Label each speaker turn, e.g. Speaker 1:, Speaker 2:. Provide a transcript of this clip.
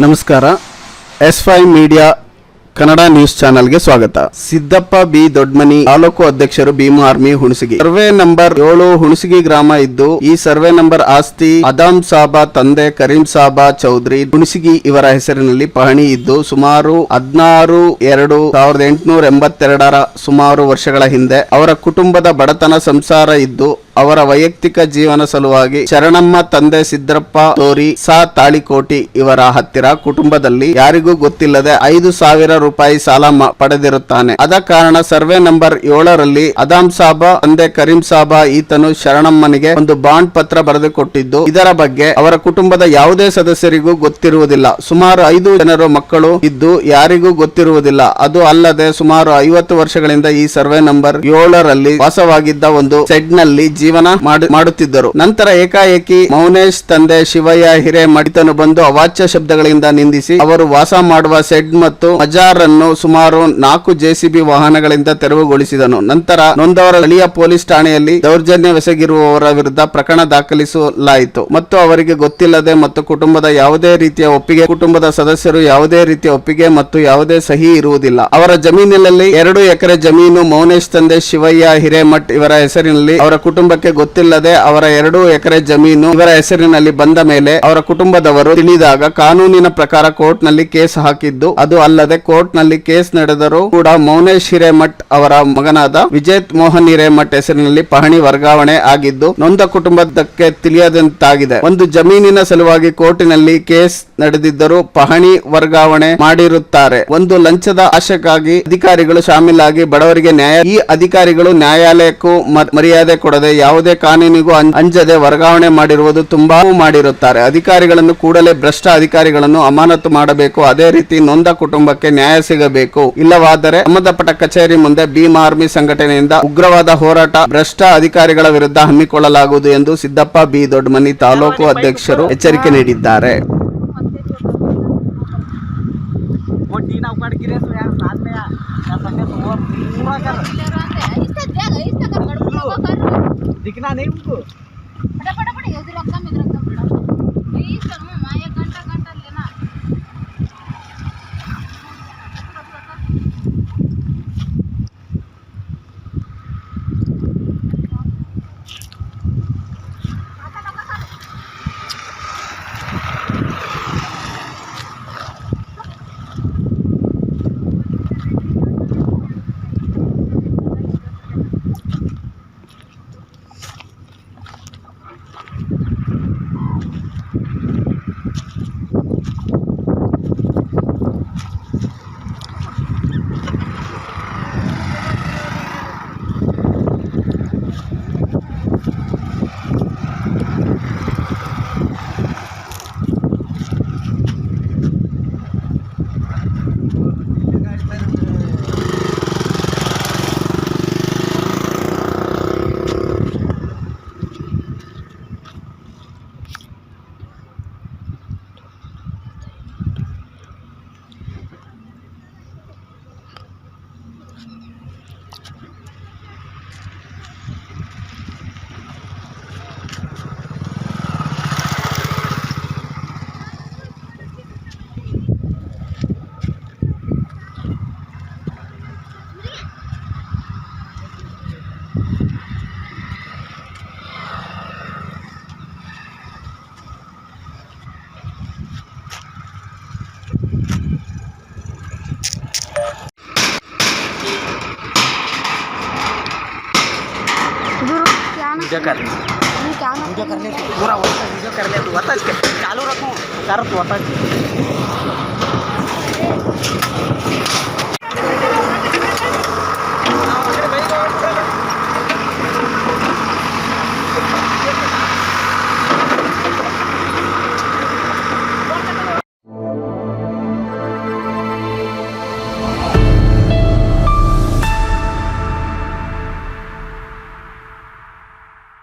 Speaker 1: ನಮಸ್ಕಾರ. S fi media Kannada news ಚಾನೆಲ್ಗೆ ಸ್ವಾಗತ. ಸಿದ್ದಪ್ಪ ಬಿ ದೊಡ್ಮನಿ ತಾಲೂಕು ಅಧ್ಯಕ್ಷರು Bhima army Hunasagi. Survey number ಏಳು ಹುಣಸಗಿ ಗ್ರಾಮ ಇದ್ದು, ಈ ಸರ್ವೆ ನಂಬರ್ ಆಸ್ತಿ ಅದಾಮ್ ಸಾಬಾ, ತಂದೆ ಕರೀಂ ಸಾಬಾ ಚೌಧರಿ ಹುಣಸಗಿ ಇವರ ಹೆಸರಿನಲ್ಲಿ ಪಹಣಿ ಇದ್ದು, ಸುಮಾರು ಹದಿನಾರು ಎರಡು ಸಾವಿರದ ಎಂಟುನೂರ ಎಂಬತ್ತೆರಡರ ಸುಮಾರು ವರ್ಷಗಳ ಹಿಂದೆ ಅವರ ಕುಟುಂಬದ ಬಡತನ ಸಂಸಾರ ಇದ್ದು ಅವರ ವೈಯಕ್ತಿಕ ಜೀವನ ಸಲುವಾಗಿ ಶರಣಮ್ಮ ತಂದೆ ಸಿದ್ದರಪ್ಪ ತೋರಿ ಸಾ ತಾಳಿಕೋಟಿ ಇವರ ಹತ್ತಿರ ಕುಟುಂಬದಲ್ಲಿ ಯಾರಿಗೂ ಗೊತ್ತಿಲ್ಲದೆ ಐದು ಸಾವಿರ ರೂಪಾಯಿ ಸಾಲ ಪಡೆದಿರುತ್ತಾನೆ. ಅದ ಕಾರಣ ಸರ್ವೆ ನಂಬರ್ ಏಳರಲ್ಲಿ ಅದಾಮ್ ಸಾಬ, ತಂದೆ ಕರೀಂ ಸಾಬಾ ಈತನು ಶರಣಮ್ಮನಿಗೆ ಒಂದು ಬಾಂಡ್ ಪತ್ರ ಬರೆದುಕೊಟ್ಟಿದ್ದು, ಇದರ ಬಗ್ಗೆ ಅವರ ಕುಟುಂಬದ ಯಾವುದೇ ಸದಸ್ಯರಿಗೂ ಗೊತ್ತಿರುವುದಿಲ್ಲ. ಸುಮಾರು ಐದು ಜನರು ಮಕ್ಕಳು ಇದ್ದು ಯಾರಿಗೂ ಗೊತ್ತಿರುವುದಿಲ್ಲ. ಅದು ಅಲ್ಲದೆ ಸುಮಾರು ಐವತ್ತು ವರ್ಷಗಳಿಂದ ಈ ಸರ್ವೆ ನಂಬರ್ ಏಳರಲ್ಲಿ ವಾಸವಾಗಿದ್ದ ಒಂದು ಸೆಡ್ನಲ್ಲಿ ಜೀವನ ಮಾಡು- ಮಾಡುತ್ತಿದ್ದರು. ನಂತರ ಏಕಾಏಕಿ ಮೌನೇಶ್ ತಂದೆ ಶಿವಯ್ಯ ಹಿರೇಮಠಿತನು ಬಂದು ಅವಾಚ್ಯ ಶಬ್ದಗಳಿಂದ ನಿಂದಿಸಿ ಅವರು ವಾಸ ಮಾಡುವ ಸೆಡ್ ಮತ್ತು ಮಜಾರ್ ಅನ್ನು ಸುಮಾರು ನಾಲ್ಕು ಜೆಸಿಬಿ ವಾಹನಗಳಿಂದ ತೆರವುಗೊಳಿಸಿದನು. ನಂತರ ನೊಂದವರ ಸ್ಥಳೀಯ ಪೊಲೀಸ್ ಠಾಣೆಯಲ್ಲಿ ದೌರ್ಜನ್ಯವೆಸಗಿರುವವರ ವಿರುದ್ಧ ಪ್ರಕರಣ ದಾಖಲಿಸಲಾಯಿತು ಮತ್ತು ಅವರಿಗೆ ಗೊತ್ತಿಲ್ಲದೆ ಮತ್ತು ಕುಟುಂಬದ ಯಾವುದೇ ರೀತಿಯ ಒಪ್ಪಿಗೆ, ಕುಟುಂಬದ ಸದಸ್ಯರು ಯಾವುದೇ ರೀತಿಯ ಒಪ್ಪಿಗೆ ಮತ್ತು ಯಾವುದೇ ಸಹಿ ಇರುವುದಿಲ್ಲ. ಅವರ ಜಮೀನಿನಲ್ಲಿ ಎರಡು ಎಕರೆ ಜಮೀನು ಮೌನೇಶ್ ತಂದೆ ಶಿವಯ್ಯ ಹಿರೇಮಠ್ ಇವರ ಹೆಸರಿನಲ್ಲಿ ಅವರ ಕುಟುಂಬಕ್ಕೆ ಗೊತ್ತಿಲ್ಲದೆ ಅವರ ಎರಡು ಎಕರೆ ಜಮೀನು ಇವರ ಹೆಸರಿನಲ್ಲಿ ಬಂದ ಮೇಲೆ ಅವರ ಕುಟುಂಬದವರು ತಿಳಿದಾಗ ಕಾನೂನಿನ ಪ್ರಕಾರ ಕೋರ್ಟ್ನಲ್ಲಿ ಕೇಸ್ ಹಾಕಿದ್ದು ಅದು ಅಲ್ಲದೆ ಕೋರ್ಟ್ನಲ್ಲಿ ಕೇಸ್ ನಡೆದರೂ ಕೂಡ ಮೌನೇಶ್ ಹಿರೇಮಠ್ ಅವರ ಮಗನಾದ ವಿಜೇತ್ ಮೋಹನ್ ಹಿರೇಮಠ್ ಹೆಸರಿನಲ್ಲಿ ಪಹಣಿ ವರ್ಗಾವಣೆ ಆಗಿದ್ದು ನೊಂದ ಕುಟುಂಬದಕ್ಕೆ ತಿಳಿಯದಂತಾಗಿದೆ. ಒಂದು ಜಮೀನಿನ ಸಲುವಾಗಿ ಕೋರ್ಟಿನಲ್ಲಿ ಕೇಸ್ ನಡೆದಿದ್ದರೂ ಪಹಣಿ ವರ್ಗಾವಣೆ ಮಾಡಿರುತ್ತಾರೆ. ಒಂದು ಲಂಚದ ಆಶಕ್ಕಾಗಿ ಅಧಿಕಾರಿಗಳು ಶಾಮೀಲಾಗಿ ಬಡವರಿಗೆ ನ್ಯಾಯ, ಈ ಅಧಿಕಾರಿಗಳು ನ್ಯಾಯಾಲಯಕ್ಕೂ ಮರ್ಯಾದೆ ಕೊಡದೆ ಯಾವುದೇ ಕಾನೂನಿಗೂ ಅಂಜದೆ ವರ್ಗಾವಣೆ ಮಾಡಿರುವುದು ತುಂಬಾ ಮಾಡಿರುತ್ತಾರೆ. ಅಧಿಕಾರಿಗಳನ್ನು ಕೂಡಲೇ ಭ್ರಷ್ಟ ಅಧಿಕಾರಿಗಳನ್ನು ಅಮಾನತು ಮಾಡಬೇಕು. ಅದೇ ರೀತಿ ನೊಂದ ಕುಟುಂಬಕ್ಕೆ ನ್ಯಾಯ ಸಿಗಬೇಕು. ಇಲ್ಲವಾದರೆ ಸಂಬಂಧಪಟ್ಟ ಕಚೇರಿ ಮುಂದೆ ಭೀಮ್ ಆರ್ಮಿ ಸಂಘಟನೆಯಿಂದ ಉಗ್ರವಾದ ಹೋರಾಟ ಭ್ರಷ್ಟ ಅಧಿಕಾರಿಗಳ ವಿರುದ್ಧ ಹಮ್ಮಿಕೊಳ್ಳಲಾಗುವುದು ಎಂದು ಸಿದ್ದಪ್ಪ ಬಿ. ದೊಡ್ಡಮನಿ ತಾಲೂಕು ಅಧ್ಯಕ್ಷರು ಎಚ್ಚರಿಕೆ ನೀಡಿದ್ದಾರೆ.
Speaker 2: वो टीना उखाड़ गिरे तो यार साथ में यार क्या संगे तो वो पूरा कर
Speaker 3: इससे देगा इससे कर गड़बड़ को कर
Speaker 2: दिखना नहीं उनको
Speaker 3: फटाफट फटाफट इधर रखा इधर रखा बड़ा प्लीज कर मां एक घंटा घंटा Jakarta.
Speaker 2: वीडियो कर वीडियो कर ले तू पूरा वीडियो कर ले, तू इसके, चालू रखूँ कर तू